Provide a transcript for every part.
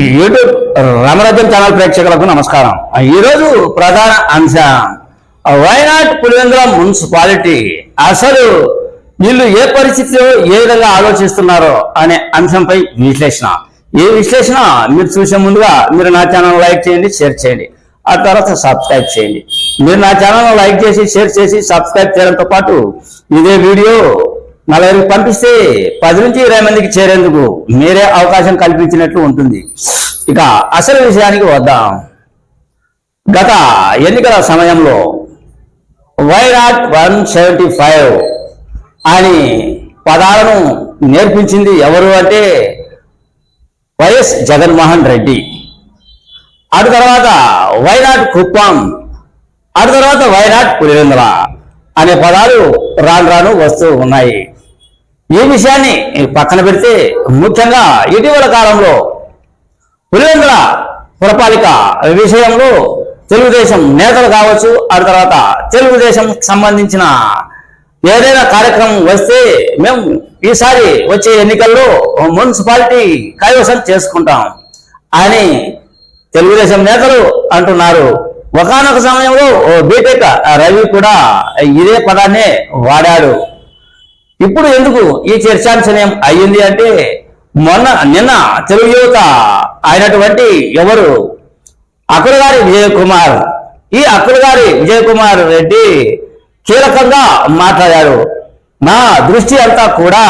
ఈ యూట్యూబ్ రామరాజ్యం ఛానల్ ప్రేక్షకులకు నమస్కారం. ఈరోజు ప్రధాన అంశం వైనాడ్ పులివెందుల మున్సిపాలిటీ. అసలు వీళ్ళు ఏ పరిస్థితిలో ఏ విధంగా ఆలోచిస్తున్నారో అనే అంశంపై విశ్లేషణ. ఏ విశ్లేషణ మీరు చూసే ముందుగా మీరు నా ఛానల్ లైక్ చేయండి షేర్ చేయండి. ఆ తర్వాత సబ్స్క్రైబ్ చేయండి. మీరు నా ఛానల్ లైక్ చేసి షేర్ చేసి సబ్స్క్రైబ్ చేయడంతో పాటు ఇదే వీడియో నలభైకి పంపిస్తే పది నుంచి ఇరవై మందికి చేరేందుకు మీరే అవకాశం కల్పించినట్లు ఉంటుంది. ఇక అసలు విషయానికి వద్దాం. గత ఎన్నికల సమయంలో వైరాట్ వన్ సెవెంటీ ఫైవ్ అని పదాలను నేర్పించింది ఎవరు అంటే వైఎస్ జగన్మోహన్ రెడ్డి. అటు తర్వాత వైనాట్ కుప్పం అటు తర్వాత వైనాట్ పులివెందుల అనే పదాలు రాను రాను వస్తూ ఉన్నాయి. ఈ విషయాన్ని పక్కన పెడితే ముఖ్యంగా ఇటీవల కాలంలో పులివెందుల పురపాలిక విషయంలో తెలుగుదేశం నేతలు కావచ్చు ఆ తర్వాత తెలుగుదేశం సంబంధించిన ఏదైనా కార్యక్రమం వస్తే మేము ఈసారి వచ్చే ఎన్నికల్లో మున్సిపాలిటీ కైవసం చేసుకుంటాం అని తెలుగుదేశం నేతలు అంటున్నారు. ఒకనొక సమయంలో ఓ బీటెక్ రవి కూడా ఇదే పదాన్నే వాడాడు. ఇప్పుడు ఎందుకు ఈ చర్చాంశనీయం అయ్యింది అంటే మొన్న నిన్న తెలుగు యువత అయినటువంటి ఎవరు? అకుల గారి విజయ్ కుమార్. ఈ అకుల గారి విజయ్ కుమార్ రెడ్డి కీలకంగా మాట్లాడారు. నా దృష్టి అంతా కూడా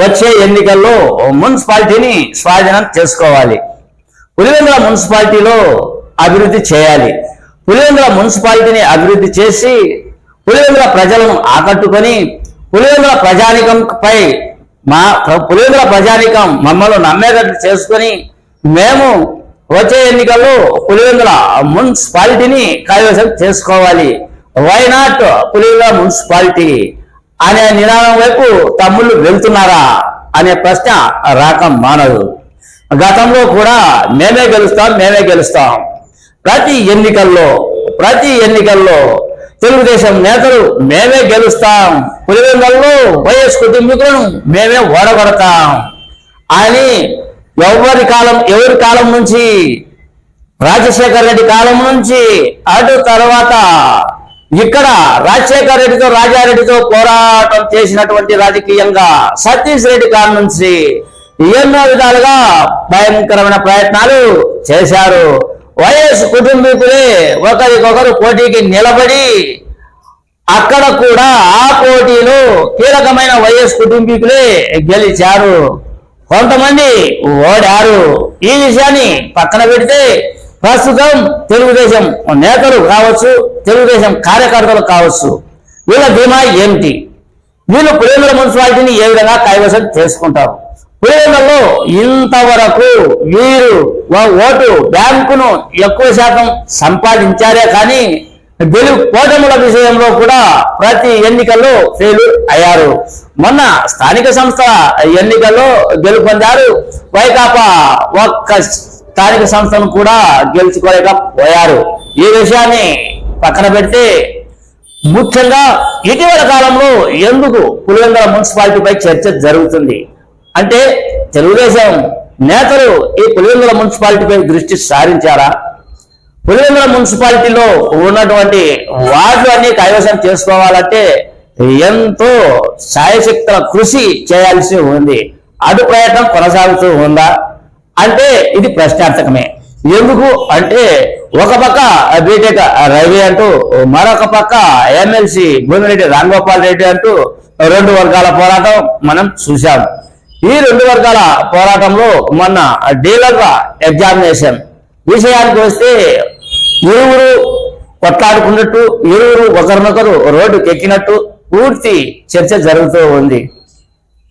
వచ్చే ఎన్నికల్లో మున్సిపాలిటీని స్వాధీనం చేసుకోవాలి. పులివెందుల మున్సిపాలిటీలో అభివృద్ధి చేయాలి. పులివెందుల మున్సిపాలిటీని అభివృద్ధి చేసి పులివెందుల ప్రజలను ఆకట్టుకొని పులివెందుల ప్రజానికంపై మా పులివెందుల ప్రజానికం మమ్మల్ని నమ్మేటట్టు చేసుకొని మేము వచ్చే ఎన్నికల్లో పులివెందుల మున్సిపాలిటీని కైవసం చేసుకోవాలి. వై నాట్ పులివెందుల మున్సిపాలిటీ అనే నినాదం వైపు తమ్ముళ్ళు వెళ్తున్నారా అనే ప్రశ్న రాకం మానదు. గతంలో కూడా మేమే గెలుస్తాం మేమే గెలుస్తాం. ప్రతి ఎన్నికల్లో ప్రతి ఎన్నికల్లో తెలుగుదేశం నేతలు మేమే గెలుస్తాం. పులివెందులలో వైఎస్ కుటుంబీకులను మేమే ఓడగొడతాం. అని ఎవరి కాలం ఎవరి కాలం నుంచి? రాజశేఖర్ రెడ్డి కాలం నుంచి అటు తర్వాత ఇక్కడ రాజశేఖర్ రెడ్డితో రాజారెడ్డితో పోరాటం చేసినటువంటి రాజకీయంగా సతీష్ రెడ్డి కాలం నుంచి ఎన్నో విధాలుగా భయంకరమైన ప్రయత్నాలు చేశారు. వైఎస్ కుటుంబీకులే ఒకరికొకరు పోటీకి నిలబడి అక్కడ కూడా ఆ పోటీలో కీలకమైన వైఎస్ కుటుంబీకులే గెలిచారు. కొంతమంది ఓడారు. ఈ విషయాన్ని పక్కన పెడితే ప్రస్తుతం తెలుగుదేశం నేతలు కావచ్చు తెలుగుదేశం కార్యకర్తలు కావచ్చు వీళ్ళ ధీమా ఏమిటి వీళ్ళు పులివెందుల మున్సిపాలిటీని ఏ విధంగా కైవసం చేసుకుంటారు? పులివెందులలో ఇంతవరకు వీరు ఓటు బ్యాంకును ఎక్కువ శాతం సంపాదించారే కానీ గెలు పోటముల విషయంలో కూడా ప్రతి ఎన్నికల్లో ఫెయిల్ అయ్యారు. మొన్న స్థానిక సంస్థ ఎన్నికల్లో గెలుపొందారు వైకాపా ఒక్క స్థానిక సంస్థను కూడా గెలుచుకోలేకపోయారు ఈ విషయాన్ని పక్కన పెడితే ముఖ్యంగా ఇటీవల కాలంలో ఎందుకు పులివెందుల మున్సిపాలిటీపై చర్చ జరుగుతుంది? అంటే తెలుగుదేశం నేతలు ఈ పులివెందుల మున్సిపాలిటీపై దృష్టి సారించారా? పులివెందుల మున్సిపాలిటీలో ఉన్నటువంటి వార్డులు అన్ని కైవసం చేసుకోవాలంటే ఎంతో సాయశక్తుల కృషి చేయాల్సి ఉంది. అటు ప్రయత్నం కొనసాగుతూ ఉందా? అంటే ఇది ప్రశ్నార్థకమే. ఎందుకు అంటే ఒక పక్క బీటెక్ రవి అంటూ మరొక పక్క ఎమ్మెల్సీ భూమిరెడ్డి రాంగోపాల్ రెడ్డి అంటూ రెండు వర్గాల పోరాటం మనం చూశాము ఈ రెండు వర్గాల పోరాటంలో మొన్న డీలర్ల ఎగ్జామినేషన్. విషయానికి వస్తే ఇరువురు కొట్లాడుకున్నట్టు ఇరువురు ఒకరినొకరు రోడ్డుకి ఎక్కినట్టు పూర్తి చర్చ జరుగుతూ ఉంది.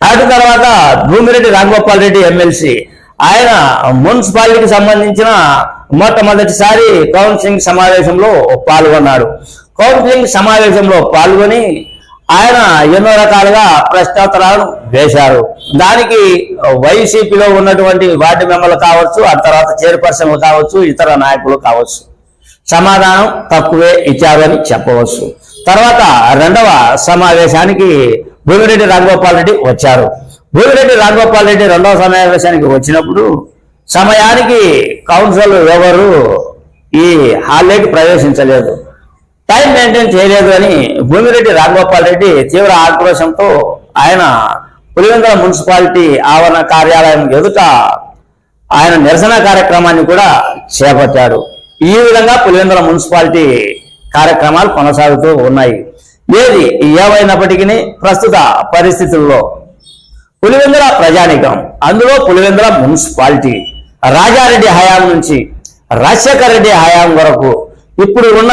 అటు తర్వాత భూమిరెడ్డి రాఘగోపాల్ రెడ్డి ఎమ్మెల్సీ ఆయన మున్సిపాలిటీకి సంబంధించిన మొట్టమొదటిసారి కౌన్సిలింగ్ సమావేశంలో పాల్గొన్నాడు కౌన్సిలింగ్ సమావేశంలో పాల్గొని ఆయన ఎన్నో రకాలుగా ప్రశ్నోత్తరాలను వేశారు. దానికి వైసీపీలో ఉన్నటువంటి వార్డు మెంబర్లు కావచ్చు ఆ తర్వాత చైర్పర్సన్లు కావచ్చు ఇతర నాయకులు కావచ్చు. సమాధానం తక్కువే ఇచ్చారని చెప్పవచ్చు. తర్వాత రెండవ సమావేశానికి భూమిరెడ్డి రాఘగోపాల్ రెడ్డి వచ్చారు. భూమిరెడ్డి రాఘగోపాల్ రెడ్డి రెండవ సమావేశానికి వచ్చినప్పుడు సమయానికి కౌన్సిల్ ఎవరు ఈ హాల్లోకి ప్రవేశించలేదు. టైం మెయింటైన్ చేయలేదు అని భూమిరెడ్డి రాఘగోపాల్ రెడ్డి తీవ్ర ఆక్రోశంతో ఆయన పులివెందుల మున్సిపాలిటీ ఆవరణ కార్యాలయం ఎదుట ఆయన నిరసన కార్యక్రమాన్ని కూడా చేపట్టాడు ఈ విధంగా పులివెందుల మున్సిపాలిటీ కార్యక్రమాలు కొనసాగుతూ ఉన్నాయి. ఏది ఏవైనప్పటికీ ప్రస్తుత పరిస్థితుల్లో పులివెందుల ప్రజానికం అందులో పులివెందుల మున్సిపాలిటీ రాజారెడ్డి హయాం నుంచి రాజశేఖర రెడ్డి హయాం వరకు ఇప్పుడు ఉన్న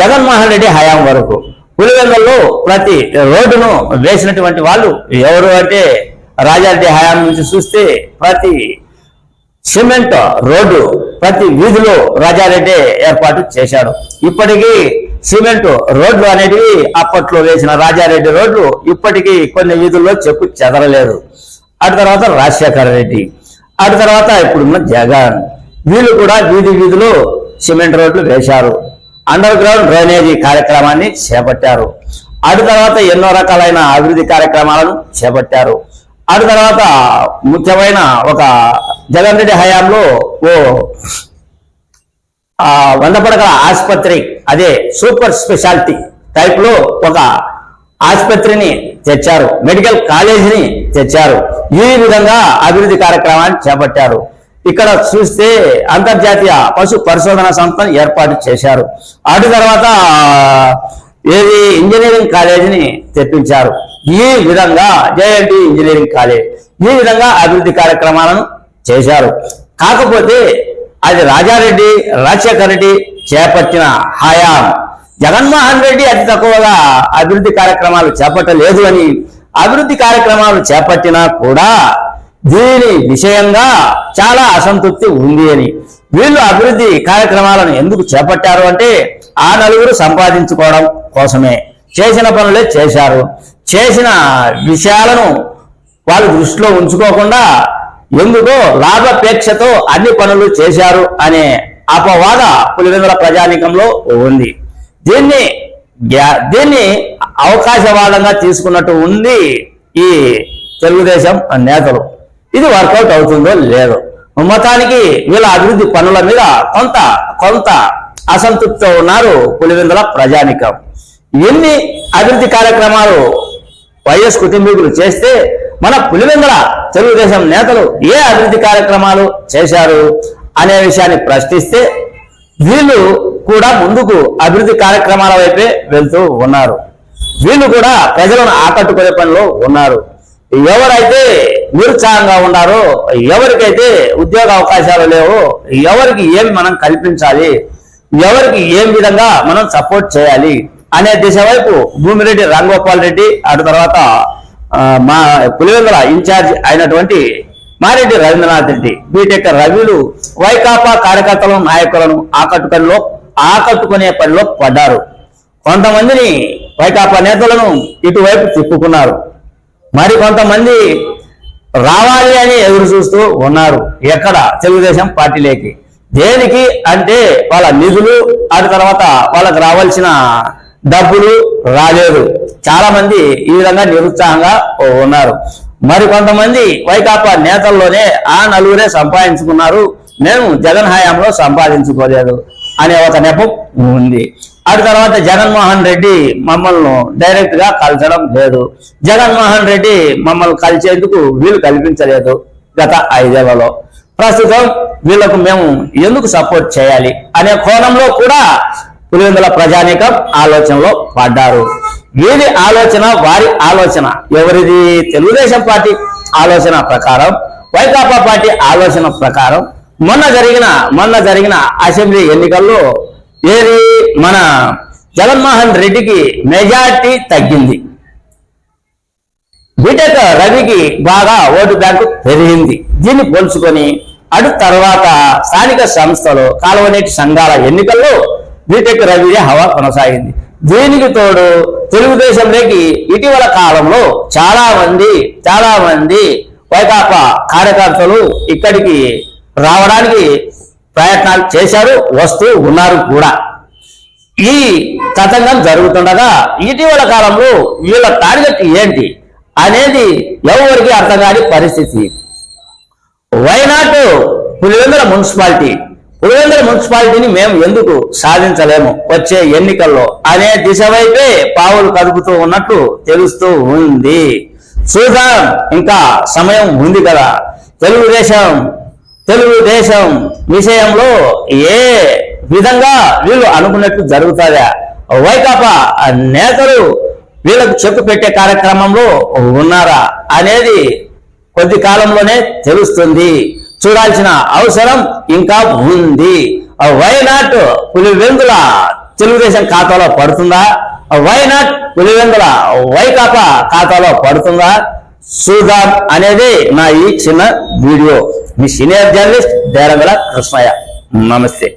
జగన్మోహన్ రెడ్డి హయాం వరకు. పులివెందుల్లో ప్రతి రోడ్డును వేసినటువంటి వాళ్ళు ఎవరు అంటే రాజారెడ్డి హయాం నుంచి చూస్తే ప్రతి సిమెంట్ రోడ్డు ప్రతి వీధిలో రాజారెడ్డి ఏర్పాటు చేశాడు ఇప్పటికీ సిమెంట్ రోడ్లు అనేటివి అప్పట్లో వేసిన రాజారెడ్డి రోడ్లు ఇప్పటికీ కొన్ని వీధుల్లో చెప్పు చెదరలేదు. అటు తర్వాత రాజశేఖర రెడ్డి అటు తర్వాత ఇప్పుడున్న జగన్. వీళ్ళు కూడా వీధి వీధిలో సిమెంట్ రోడ్లు వేశారు. అండర్ గ్రౌండ్ డ్రైనేజీ కార్యక్రమాన్ని చేపట్టారు. అటు తర్వాత ఎన్నో రకాలైన అభివృద్ధి కార్యక్రమాలను చేపట్టారు. అటు తర్వాత ముఖ్యమైన ఒక జగన్ రెడ్డి హయాంలో ఓ వంద పడకల ఆసుపత్రి అదే సూపర్ స్పెషాలిటీ టైప్లో ఒక ఆసుపత్రిని తెచ్చారు. మెడికల్ కాలేజీని తెచ్చారు. ఈ విధంగా అభివృద్ధి కార్యక్రమాన్ని చేపట్టారు. ఇక్కడ చూస్తే అంతర్జాతీయ పశు పరిశోధన సంస్థను ఏర్పాటు చేశారు. అటు తర్వాత ఏది ఇంజనీరింగ్ కాలేజీని తెప్పించారు. ఈ విధంగా జేఎన్టీ ఇంజనీరింగ్ కాలేజ్ ఈ విధంగా అభివృద్ధి కార్యక్రమాలను చేశారు. కాకపోతే అది రాజారెడ్డి రాజశేఖర రెడ్డి చేపట్టిన హయాం. జగన్మోహన్ రెడ్డి అతి తక్కువగా అభివృద్ధి కార్యక్రమాలు చేపట్టలేదు అని అభివృద్ధి కార్యక్రమాలు చేపట్టినా కూడా దీని విషయంగా చాలా అసంతృప్తి ఉంది అని. వీళ్ళు అభివృద్ధి కార్యక్రమాలను ఎందుకు చేపట్టారు అంటే ఆ నలుగురు సంపాదించుకోవడం కోసమే. చేసిన పనులే చేశారు. చేసిన విషయాలను వాళ్ళు దృష్టిలో ఉంచుకోకుండా ఎందుకో లాభాపేక్షతో అన్ని పనులు చేశారు అనే అపవాద పులివెందుల ప్రజానీకంలో ఉంది. దీన్ని దీన్ని అవకాశవాదంగా తీసుకున్నట్టు ఉంది ఈ తెలుగుదేశం నేతలు. ఇది వర్కౌట్ అవుతుందో లేదో. మొత్తానికి వీళ్ళ అభివృద్ధి పనుల మీద కొంత కొంత అసంతృప్తితో ఉన్నారు పులివెందుల ప్రజానికం. ఎన్ని అభివృద్ధి కార్యక్రమాలు వైఎస్ కుటుంబీకులు చేస్తే మన పులివెందుల తెలుగుదేశం నేతలు ఏ అభివృద్ధి కార్యక్రమాలు చేశారు అనే విషయాన్ని ప్రశ్నిస్తే వీళ్ళు కూడా ముందుకు అభివృద్ధి కార్యక్రమాల వైపే వెళ్తూ ఉన్నారు. వీళ్ళు కూడా ప్రజలను ఆకట్టుకునే పనిలో ఉన్నారు. ఎవరైతే నిరుత్సాహంగా ఉన్నారో ఎవరికైతే ఉద్యోగ అవకాశాలు లేవో ఎవరికి ఏమి మనం కల్పించాలి ఎవరికి ఏం విధంగా మనం సపోర్ట్ చేయాలి అనే దిశ వైపు భూమిరెడ్డి రాంగోపాల్ రెడ్డి అటు తర్వాత మా పులివెందుల ఇన్ఛార్జ్ అయినటువంటి మారెడ్డి రవీంద్రనాథ్ రెడ్డి బీటెక్ రవిలు వైకాపా కార్యకర్తలను నాయకులను ఆకట్టుకలో ఆకట్టుకునే పనిలో పడ్డారు. కొంతమందిని వైకాపా నేతలను ఇటువైపు తిప్పుకున్నారు. మరి కొంతమంది రావాలి అని ఎదురు చూస్తూ ఉన్నారు. ఎక్కడ? తెలుగుదేశం పార్టీలోకి. దేనికి అంటే వాళ్ళ నిధులు అటు తర్వాత వాళ్ళకి రావాల్సిన డబ్బులు రాలేదు. చాలా మంది ఈ విధంగా నిరుత్సాహంగా ఉన్నారు. మరి కొంతమంది వైకాపా నేతల్లోనే ఆ నలుగురే సంపాదించుకున్నారు. మేము జగన్ హయాంలో సంపాదించుకోలేదు అనే ఒక నెపం ఉంది. అటు తర్వాత జగన్మోహన్ రెడ్డి మమ్మల్ని డైరెక్ట్గా కలచడం లేదు. జగన్మోహన్ రెడ్డి మమ్మల్ని కలిసేందుకు వీలు కల్పించలేదు గత ఐదేళ్ళలో. ప్రస్తుతం వీళ్ళకు మేము ఎందుకు సపోర్ట్ చేయాలి అనే కోణంలో కూడా పులివెందుల ప్రజానీకం ఆలోచనలో పడ్డారు. వీరి ఆలోచన? వారి ఆలోచన. ఎవరిది? తెలుగుదేశం పార్టీ ఆలోచన ప్రకారం వైకాపా పార్టీ ఆలోచన ప్రకారం మొన్న జరిగిన మొన్న జరిగిన అసెంబ్లీ ఎన్నికల్లో ఏది మన జగన్మోహన్ రెడ్డికి మెజార్టీ తగ్గింది. బీటెక్ రవికి బాగా ఓటు బ్యాంకు పెరిగింది. దీన్ని పోల్చుకొని అటు తర్వాత స్థానిక సంస్థలు కాలువనేటి సంఘాల ఎన్నికల్లో బీటెక్ రవి హవా కొనసాగింది. దీనికి తోడు తెలుగుదేశంలోకి ఇటీవల కాలంలో చాలా మంది చాలా మంది వైకాపా కార్యకర్తలు ఇక్కడికి రావడానికి ప్రయత్నాలు చేశారు వస్తూ ఉన్నారు కూడా. ఈ తతంగం జరుగుతుండగా ఇటీవల కాలంలో వీళ్ళ టార్గెట్ ఏంటి అనేది ఎవరికి అర్థం కాని పరిస్థితి. వైనాడు పులివెందుల మున్సిపాలిటీ? పులివెందుల మున్సిపాలిటీని మేము ఎందుకు సాధించలేము వచ్చే ఎన్నికల్లో? అనే దిశ వైపే పావులు కదుపుతూ ఉన్నట్టు తెలుస్తూ ఉంది. చూద్దాం ఇంకా సమయం ఉంది కదా. తెలుగుదేశం తెలుగుదేశం విషయంలో ఏ విధంగా వీళ్ళు అనుకున్నట్టు జరుగుతుందా వైకాపా నేతలు వీళ్ళకు చెప్పు పెట్టే కార్యక్రమంలో ఉన్నారా అనేది కొద్ది కాలంలోనే తెలుస్తుంది. చూడాల్సిన అవసరం ఇంకా ఉంది. వై నాట్ పులివెందుల తెలుగుదేశం ఖాతాలో పడుతుందా? వై నాట్ పులివెందుల వైకాపా ఖాతాలో పడుతుందా? చూద్దాం అనేది నా ఈ చిన్న వీడియో. మీ సీనియర్ జర్నలిస్ట్ దేరంగల కృష్ణయ్య. నమస్తే.